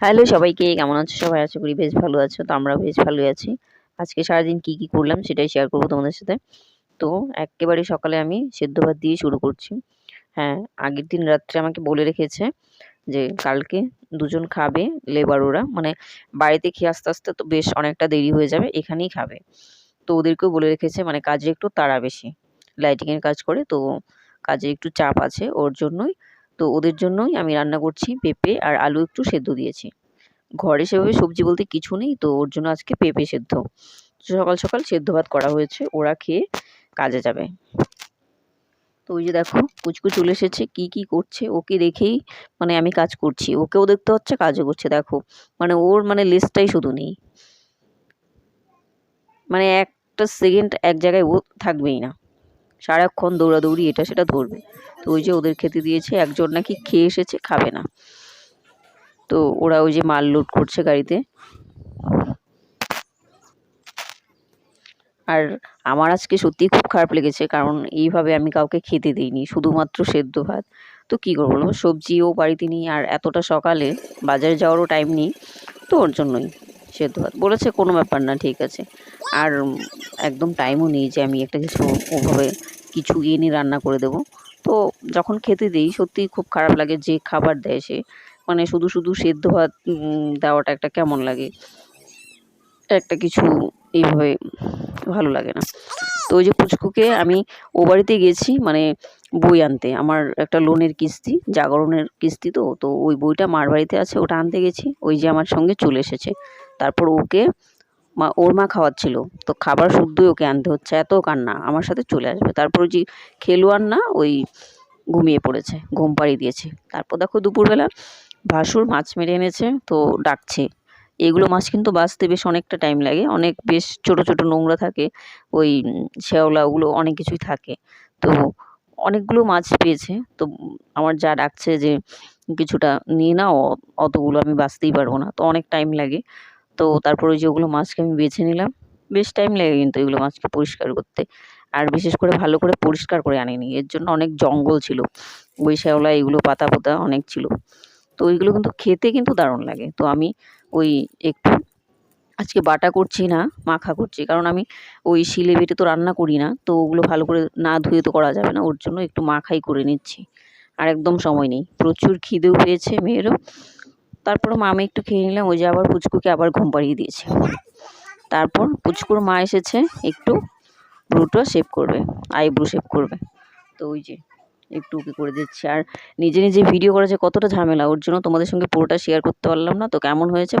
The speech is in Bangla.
হ্যালো সবাইকে, কেমন আছো সবাই? আশা করি বেশ ভালো আছো, তো আমরা বেশ ভালোই আছি। আজকে সারাদিন কি কি করলাম সেটাই শেয়ার করব তোমাদের সাথে। তো একেবারে সকালে আমি সেদ্ধ ভাত দিয়ে শুরু করছি। হ্যাঁ আগের দিন রাত্রে আমাকে বলে রেখেছে যে কালকে দুজন খাবে লেবার ওরা। মানে বাড়িতে খেয়ে আস্তে আস্তে তো বেশ অনেকটা দেরি হয়ে যাবে, এখানেই খাবে। তো ওদেরকেও বলে রেখেছে মানে কাজে একটু তাড়া বেশি। লাইটিংয়ের কাজ করে, তো কাজে একটু চাপ আছে, ওর জন্যই তো ওদের জন্যই আমি রান্না করছি পেঁপে আর আলু একটু সেদ্ধ দিয়েছি। ঘরে সেভাবে সবজি বলতে কিছু নেই তো ওর জন্য আজকে পেঁপে সেদ্ধ। সকাল সকাল সেদ্ধ ভাত করা হয়েছে, ওরা খেয়ে কাজে যাবে। তো ওই যে দেখো পুচকু চলে এসেছে, কি কি করছে, ওকে দেখেই মানে আমি কাজ করছি। ওকেও দেখতে হচ্ছে, কাজও করছে, দেখো। মানে ওর মানে লিস্টটাই শুধু নেই। মানে একটা সেকেন্ড এক জায়গায় ও থাকবেই না। সারাক্ষণ দৌড়াদৌড়ি এটা সেটা ধরবে। তো ওই যে ওদের খেতে দিয়েছে, একজন নাকি খেয়ে এসেছে, খাবে না। তো ওরা ওই যে মাল লোড করছে গাড়িতে। আর আমার আজকে সত্যিই খুব খারাপ লেগেছে, কারণ এইভাবে আমি কাউকে খেতে দিইনি, শুধুমাত্র সেদ্ধ ভাত। তো কী করব বলো, সবজিও বাড়িতে নিই, আর এতটা সকালে বাজারে যাওয়ারও টাইম নেই, তো ওর জন্যই সেদ্ধ ভাত। বলেছে কোনো ব্যাপার না, ঠিক আছে। আর একদম টাইমও নেই যে আমি একটা কিছু ওভাবে কিছু এনে রান্না করে দেবো। তো যখন খেতে দিই, সত্যিই খুব খারাপ লাগে যে খাবার দেয় সে। মানে শুধু শুধু সেদ্ধ ভাত দেওয়াটা একটা কেমন লাগে? একটা কিছু এইভাবে ভালো লাগে না। তো ওই যে পুচকুকে আমি ও বাড়িতে গেছি মানে বই আনতে। আমার একটা লোনের কিস্তি, জাগরণের কিস্তি তো তো ওই বইটা মার বাড়িতে আছে, ওটা আনতে গেছি। ওই যে আমার সঙ্গে চলে এসেছে। তারপর ওকে মা, ওর মা খাওয়াচ্ছিল। তো খাবার শুদ্ধই ওকে আনতে হচ্ছে, এত কান্না। আমার সাথে চলে আসবে। তারপর যে খেলোয়াড় না, ওই ঘুমিয়ে পড়েছে, ঘুম পাড়িয়ে দিয়েছে। তারপর দেখো দুপুরবেলা ভাসুর মাছ মেরে এনেছে, তো ডাকছে। এগুলো মাছ কিন্তু বাঁচতে বেশ অনেকটা টাইম লাগে। অনেক বেশ ছোট ছোট নোংরা থাকে, ওই শ্যাওলা ওগুলো অনেক কিছুই থাকে। তো অনেকগুলো মাছ পেয়েছে। তো আমার যা ডাকছে যে, কিছুটা নিয়ে নাও, অতগুলো আমি বাঁচতেই পারব না। তো অনেক টাইম লাগে। তো তারপরে ওই যে ওগুলো মাছকে আমি বেছে নিলাম। বেশ টাইম লাগে কিন্তু এগুলো মাছকে পরিষ্কার করতে। আর বিশেষ করে ভালো করে পরিষ্কার করে আনিনি। এর জন্য অনেক জঙ্গল ছিল। ওই শ্যাওলা এগুলো পাতা পোতা অনেক ছিল। তো ওইগুলো কিন্তু খেতে কিন্তু দারুণ লাগে। তো আমি ওই একটু আজকে বাটা করছি না, মাখা করছি। কারণ আমি ওই শিলে বেটে তো রান্না করি না। তো ওগুলো ভালো করে না ধুয়ে তো করা যাবে না। ওর জন্য একটু মাখাই করে নিচ্ছি। আর একদম সময় নেই। প্রচুর খিদেও পেয়েছে মেয়েরও। তারপর মা আমি একটু খেয়ে নিলাম, ওই যে আবার পুচকুকে আবার ঘুম পাড়িয়ে দিয়েছে। তারপর পুচকুর মা এসেছে, একটু ব্রুটো শেপ করবে, আইব্রু শেপ করবে। তো ওই যে একটু ওকে করে দিচ্ছি। আর নিজে নিজে ভিডিও করা যে কতটা ঝামেলা, ওর জন্য তোমাদের সঙ্গে পুরোটা শেয়ার করতে পারলাম না। তো কেমন হয়েছে